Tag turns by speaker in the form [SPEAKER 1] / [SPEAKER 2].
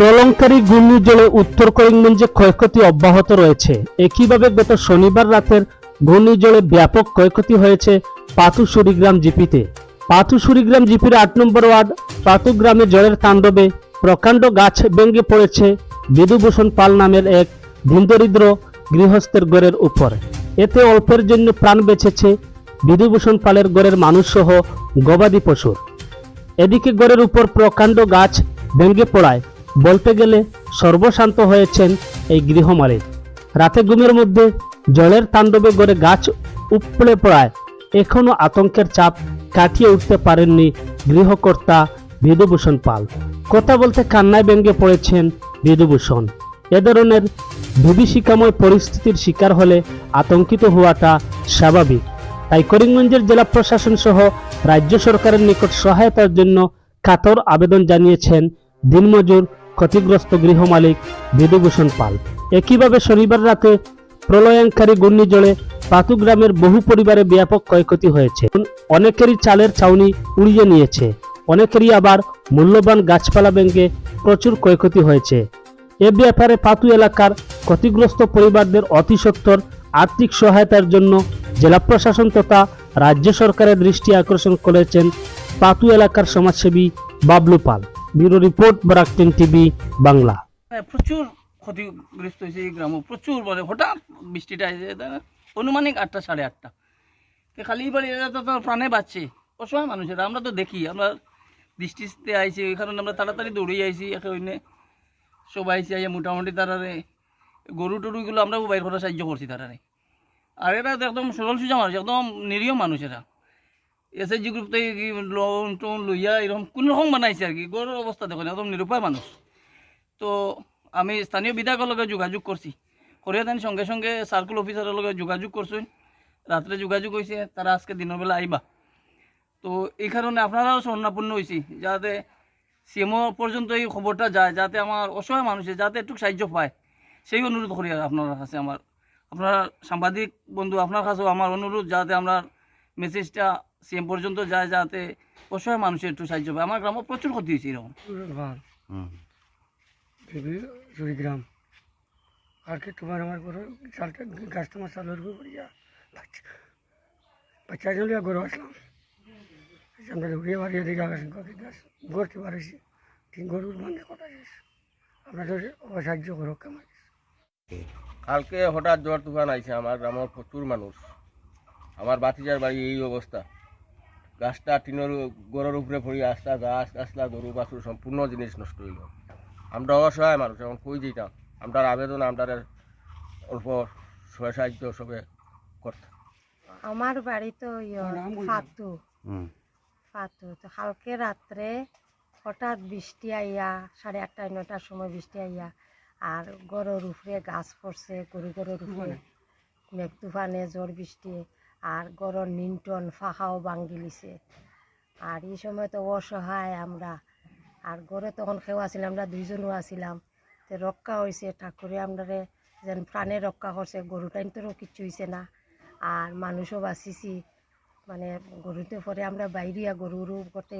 [SPEAKER 1] প্রলঙ্কারী ঘূর্ণিঝড়ে উত্তর করিমগঞ্জে ক্ষয়ক্ষতি অব্যাহত রয়েছে। একইভাবে গত শনিবার রাতের ঘূর্ণিঝড়ে ব্যাপক ক্ষয়ক্ষতি হয়েছে পাতুসুরিগ্রাম জিপিতে। পাতুসুরিগ্রাম জিপির আট নম্বর ওয়ার্ড পাতু গ্রামে জলের তাণ্ডবে প্রকাণ্ড গাছ ভেঙে পড়েছে বিধুভূষণ পাল নামের এক দিনদরিদ্র গৃহস্থের গড়ের উপর। এতে অল্পের জন্য প্রাণ বেঁচেছে বিধুভূষণ পালের গড়ের মানুষসহ গবাদি পশুর। এদিকে গড়ের উপর প্রকাণ্ড গাছ ভেঙে পড়ায় বলতে গেলে সর্বশান্ত হয়েছেন এই গৃহমালিক। রাতে ঘুমের মধ্যে জলের তাণ্ডবে গড়ে গাছ উপড়ে পড়ায়, এখনও আতঙ্কের চাপ কাটিয়ে উঠতে পারেননি গৃহকর্তা বিধুভূষণ পাল। কথা বলতে কান্নায় ভেঙে পড়েছেন বিধুভূষণ এ ধরনের বিভীষিকাময় পরিস্থিতির শিকার হলে আতঙ্কিত হওয়াটা স্বাভাবিক। তাই করিমগঞ্জের জেলা প্রশাসন সহ রাজ্য সরকারের নিকট সহায়তার জন্য কাতর আবেদন জানিয়েছেন দিনমজুর ক্ষতিগ্রস্ত গৃহমালিক বিধুভূষণ পাল। একইভাবে শনিবার রাতে প্রলয়ঙ্কারী ঘূর্ণিঝড়ে পাতু গ্রামের বহু পরিবারে ব্যাপক ক্ষয়ক্ষতি হয়েছে। অনেকেরই চালের ছাউনি উড়িয়ে নিয়েছে, অনেকেরই আবার মূল্যবান গাছপালা ভেঙে প্রচুর ক্ষয়ক্ষতি হয়েছে। এ ব্যাপারে পাতু এলাকার ক্ষতিগ্রস্ত পরিবারদের অতি সত্বর আর্থিক সহায়তার জন্য জেলা প্রশাসন তথা রাজ্য সরকারের দৃষ্টি আকর্ষণ করেছেন পাতু এলাকার সমাজসেবী বাবলু পাল। ব্যুরো রিপোর্ট বরাকটিন টিভি বাংলা।
[SPEAKER 2] হ্যাঁ, প্রচুর ক্ষতিগ্রস্ত হয়েছে এই গ্রামও প্রচুর মানে হঠাৎ বৃষ্টিটা এসে অনুমানিক আটটা সাড়ে আটটা। খালি বাড়ি এরা তো প্রাণে বাঁচছে। অসহায় মানুষেরা আমরা তো দেখি আমরা দৃষ্টিতে আইছি ওই কারণে আমরা তাড়াতাড়ি দৌড়িয়ে আইছি একে ওইনে সব আইসি আইয়া মোটামুটি তারারে গরু টরুগুলো আমরাও বাইর করার সাহায্য করছি তারারে আর এরা একদম সরল সোজা মানুষ একদম নিরীহ মানুষ এরা এস এইচ জি গ্রুপ থেকে কি লোন টোন লইয়া এরকম কোন রকম বানাইছে আর কি? গরুর অবস্থা দেখুন, একদম নিরুপায় মানুষ। তো আমি স্থানীয় বিধায়কের লগে যোগাযোগ করছি। করিয়া তাই সঙ্গে সঙ্গে সার্কুল অফিসারের লগে যোগাযোগ করছেন। রাত্রে যোগাযোগ হয়েছে তারা আজকে দিনের বেলা আইবা। তো এই কারণে আপনারাও স্বর্ণাপন্ন হয়েছি যাতে সিএমও পর্যন্ত এই খবরটা যায়, যাতে আমার অসহায় মানুষে যাতে একটু সাহায্য পায়। সেই অনুরোধ করি আপনার কাছে আমার। আপনার সাংবাদিক বন্ধু, আপনার কাছেও আমার অনুরোধ, যাতে আমরা মেসেজটা সিএম পর্যন্ত যায় যাতে অসহায় মানুষের একটু সাহায্য পায়। আমার গ্রামে প্রচুর ক্ষতি হয়েছে এরকম।
[SPEAKER 3] চুরিগ্রাম আর কি তোমার আমার গরু চালটা গাছটা আমার চালের উপর পড়িয়া বাচ্চা চলিয়া গরু আসলাম। আমরা উড়িয়ে বাড়িয়ে দিকে গাছ গাছ গড়তে পারিছি তিন গরুর মানে কটা শেষ। আপনাদের সাহায্য করো কেমন
[SPEAKER 4] কালকে হঠাৎ জ্বর তুফান আইছে আমার গ্রামের প্রচুর মানুষ। আমার বাতিজার বাড়ি এই অবস্থা। গাছটা টিনের গড়ের উপরে পড়ি আসলা গাছ গাছলা গরু বাছুর সম্পূর্ণ জিনিস নষ্ট হইল আমরা অসহায় মানুষ এখন কই যেতাম আমরা আবেদন আমরা অল্প সহায় সাহায্য সবে করতাম
[SPEAKER 5] আমার বাড়ি তো ইয়ে? ফাতু ফাতু তো কালকে রাত্রে হঠাৎ বৃষ্টি আইয়া সাড়ে আটটা নটার সময় বৃষ্টি আইয়া আর গরুর উপরে গাছ পড়ছে গরু গরুর উপরে মেঘ তুফানে ঝড় বৃষ্টি। আর গরম নিন্টন ফাঁকাও বাঙ্গিলিছে। আর এই সময় তো অসহায় আমরা। আর গড়ে তখন খেও আসিলাম আমরা দুইজনও আসিলাম। তো রক্ষা হয়েছে ঠাকুরে আমরা যেন প্রাণে রক্ষা করছে, গরু টাইম তো কিচ্ছু হয়েছে না। আর মানুষও বাঁচিছি মানে গরুতে পরে আমরা বাইরিয়া গরুরও করতে